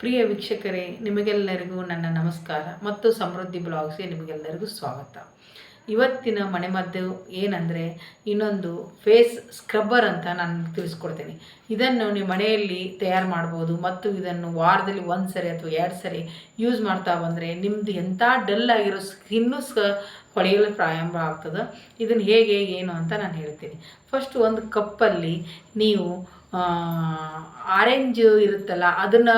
ಪ್ರಿಯ ವೀಕ್ಷಕರೇ, ನಿಮಗೆಲ್ಲರಿಗೂ ನನ್ನ ನಮಸ್ಕಾರ ಮತ್ತು ಸಮೃದ್ಧಿ ಬ್ಲಾಗ್ಸ್ಗೆ ನಿಮಗೆಲ್ಲರಿಗೂ ಸ್ವಾಗತ. ಇವತ್ತಿನ ಮನೆಮದ್ದು ಏನಂದರೆ, ಇನ್ನೊಂದು ಫೇಸ್ ಸ್ಕ್ರಬ್ಬರ್ ಅಂತ ನಾನು ತಿಳಿಸ್ಕೊಡ್ತೀನಿ. ಇದನ್ನು ನೀವು ಮನೆಯಲ್ಲಿ ತಯಾರು ಮಾಡ್ಬೋದು ಮತ್ತು ಇದನ್ನು ವಾರದಲ್ಲಿ ಒಂದು ಸರಿ ಅಥವಾ ಎರಡು ಸರಿ ಯೂಸ್ ಮಾಡ್ತಾ ಬಂದರೆ ನಿಮ್ಮದು ಎಂಥ ಡಲ್ ಆಗಿರೋ ಸ್ಕಿನ್ನು ಸ್ಕ ಹೊಳೆಯಲು ಪ್ರಾರಂಭ ಆಗ್ತದೆ. ಇದನ್ನು ಹೇಗೆ, ಏನು ಅಂತ ನಾನು ಹೇಳ್ತೀನಿ. ಫಸ್ಟ್ ಒಂದು ಕಪ್ಪಲ್ಲಿ ನೀವು ಆರೆಂಜ್ ಇರುತ್ತಲ್ಲ, ಅದನ್ನು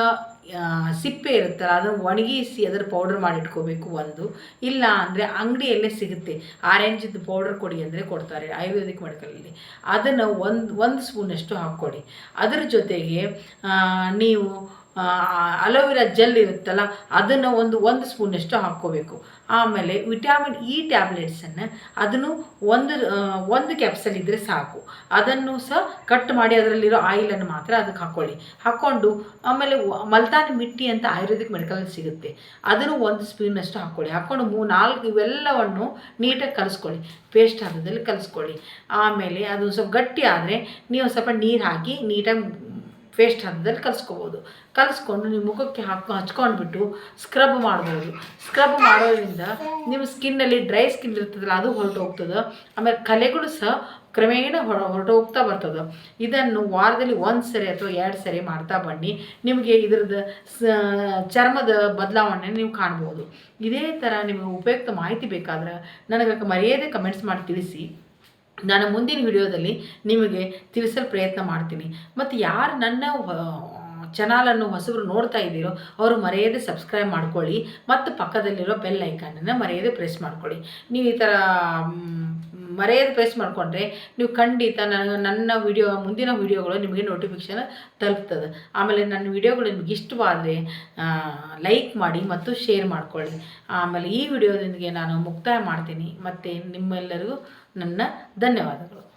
ಸಿಪ್ಪೆ ಇರುತ್ತಲ್ಲ, ಅದನ್ನು ಒಣಗಿಸಿ ಅದರ ಪೌಡ್ರ್ ಮಾಡಿಟ್ಕೋಬೇಕು ಒಂದು. ಇಲ್ಲ ಅಂದರೆ ಅಂಗಡಿಯಲ್ಲೇ ಸಿಗುತ್ತೆ. ಆರೆಂಜಿದ್ದು ಪೌಡರ್ ಕೊಡಿ ಅಂದರೆ ಕೊಡ್ತಾರೆ, ಆಯುರ್ವೇದಿಕ್ ಮೆಡಿಕಲಲ್ಲಿ ಅದನ್ನು ಒಂದು ಒಂದು ಸ್ಪೂನಷ್ಟು ಹಾಕ್ಕೊಡಿ. ಅದರ ಜೊತೆಗೆ ನೀವು ಅಲೋವೆರಾ ಜೆಲ್ ಇರುತ್ತಲ್ಲ, ಅದನ್ನು ಒಂದು ಒಂದು ಸ್ಪೂನಷ್ಟು ಹಾಕ್ಕೋಬೇಕು. ಆಮೇಲೆ ವಿಟಾಮಿನ್ ಇ ಟ್ಯಾಬ್ಲೆಟ್ಸನ್ನು ಅದನ್ನು ಒಂದು ಒಂದು ಕ್ಯಾಪ್ಸಲ್ ಇದ್ದರೆ ಸಾಕು. ಅದನ್ನು ಸಹ ಕಟ್ ಮಾಡಿ ಅದರಲ್ಲಿರೋ ಆಯಿಲನ್ನು ಮಾತ್ರ ಅದಕ್ಕೆ ಹಾಕ್ಕೊಳ್ಳಿ ಹಾಕ್ಕೊಂಡು, ಆಮೇಲೆ ಮಲ್ತಾನ್ ಮಿಟ್ಟಿ ಅಂತ ಆಯುರ್ವೇದಿಕ್ ಮೆಡಿಕಲ್ ಸಿಗುತ್ತೆ. ಅದನ್ನು ಒಂದು ಸ್ಪೂನಷ್ಟು ಹಾಕ್ಕೊಳ್ಳಿ. ಹಾಕ್ಕೊಂಡು ಮೂ, ನಾಲ್ಕು ಇವೆಲ್ಲವನ್ನು ನೀಟಾಗಿ ಕಲಿಸ್ಕೊಳ್ಳಿ. ಪೇಸ್ಟ್ ಹದದಲ್ಲಿ ಕಲಿಸ್ಕೊಳ್ಳಿ. ಆಮೇಲೆ ಅದು ಸ್ವಲ್ಪ ಗಟ್ಟಿ ಆದರೆ ನೀವು ಸ್ವಲ್ಪ ನೀರು ಹಾಕಿ ನೀಟಾಗಿ ಪೇಸ್ಟ್ ಹಂತದಲ್ಲಿ ಕಲಿಸ್ಕೋಬೋದು. ಕಲಿಸ್ಕೊಂಡು ನಿಮ್ಮ ಮುಖಕ್ಕೆ ಹಾಕಿ, ಹಚ್ಕೊಂಡ್ಬಿಟ್ಟು ಸ್ಕ್ರಬ್ ಮಾಡ್ಬೋದು. ಸ್ಕ್ರಬ್ ಮಾಡೋದ್ರಿಂದ ನಿಮ್ಮ ಸ್ಕಿನ್ನಲ್ಲಿ ಡ್ರೈ ಸ್ಕಿನ್ ಇರ್ತದಲ್ಲ, ಅದು ಹೊರಟು ಹೋಗ್ತದೆ ಆಮೇಲೆ ಕಲೆಗಳು ಸಹ ಕ್ರಮೇಣ ಹೊರ ಹೊರಟು ಹೋಗ್ತಾ ಬರ್ತದೆ. ಇದನ್ನು ವಾರದಲ್ಲಿ ಒಂದು ಸರಿ ಅಥವಾ ಎರಡು ಸರಿ ಮಾಡ್ತಾ ಬನ್ನಿ. ನಿಮಗೆ ಇದ್ರದ್ದು ಸ, ಚರ್ಮದ ಬದಲಾವಣೆ ನೀವು ಕಾಣ್ಬೋದು. ಇದೇ ಥರ ನಿಮಗೆ ಉಪಯುಕ್ತ ಮಾಹಿತಿ ಬೇಕಾದ್ರೆ ನನಗೆ ಮರ್ಯಾದೆ ಕಮೆಂಟ್ಸ್ ಮಾಡಿ ತಿಳಿಸಿ. ನಾನು ಮುಂದಿನ ವಿಡಿಯೋದಲ್ಲಿ ನಿಮಗೆ ತಿಳಿಸಲು ಪ್ರಯತ್ನ ಮಾಡ್ತೀನಿ. ಮತ್ತು ಯಾರು ನನ್ನ ಚಾನಲನ್ನು ಹೊಸಬರು ನೋಡ್ತಾ ಇದ್ದೀರೋ ಅವರು ಮರೆಯದೆ ಸಬ್ಸ್ಕ್ರೈಬ್ ಮಾಡ್ಕೊಳ್ಳಿ. ಮತ್ತು ಪಕ್ಕದಲ್ಲಿರೋ ಬೆಲ್ ಐಕಾನನ್ನು ಮರೆಯದೆ ಪ್ರೆಸ್ ಮಾಡ್ಕೊಳ್ಳಿ. ನೀವು ಈ ಥರ ಮರೆಯದೆ ಪ್ರೆಸ್ ಮಾಡಿಕೊಂಡ್ರೆ ನೀವು ಖಂಡಿತ ನನ್ನ ನನ್ನ ವಿಡಿಯೋ ಮುಂದಿನ ವಿಡಿಯೋಗಳು ನಿಮಗೆ ನೋಟಿಫಿಕೇಷನ್ ತಲುಪ್ತದೆ. ಆಮೇಲೆ ನನ್ನ ವಿಡಿಯೋಗಳು ನಿಮ್ಗೆ ಇಷ್ಟವಾದರೆ ಲೈಕ್ ಮಾಡಿ ಮತ್ತು ಶೇರ್ ಮಾಡಿಕೊಳ್ಳಿ. ಆಮೇಲೆ ಈ ವಿಡಿಯೋದೊಂದಿಗೆ ನಾನು ಮುಕ್ತಾಯ ಮಾಡ್ತೀನಿ. ಮತ್ತು ನಿಮ್ಮೆಲ್ಲರಿಗೂ ನನ್ನ ಧನ್ಯವಾದಗಳು.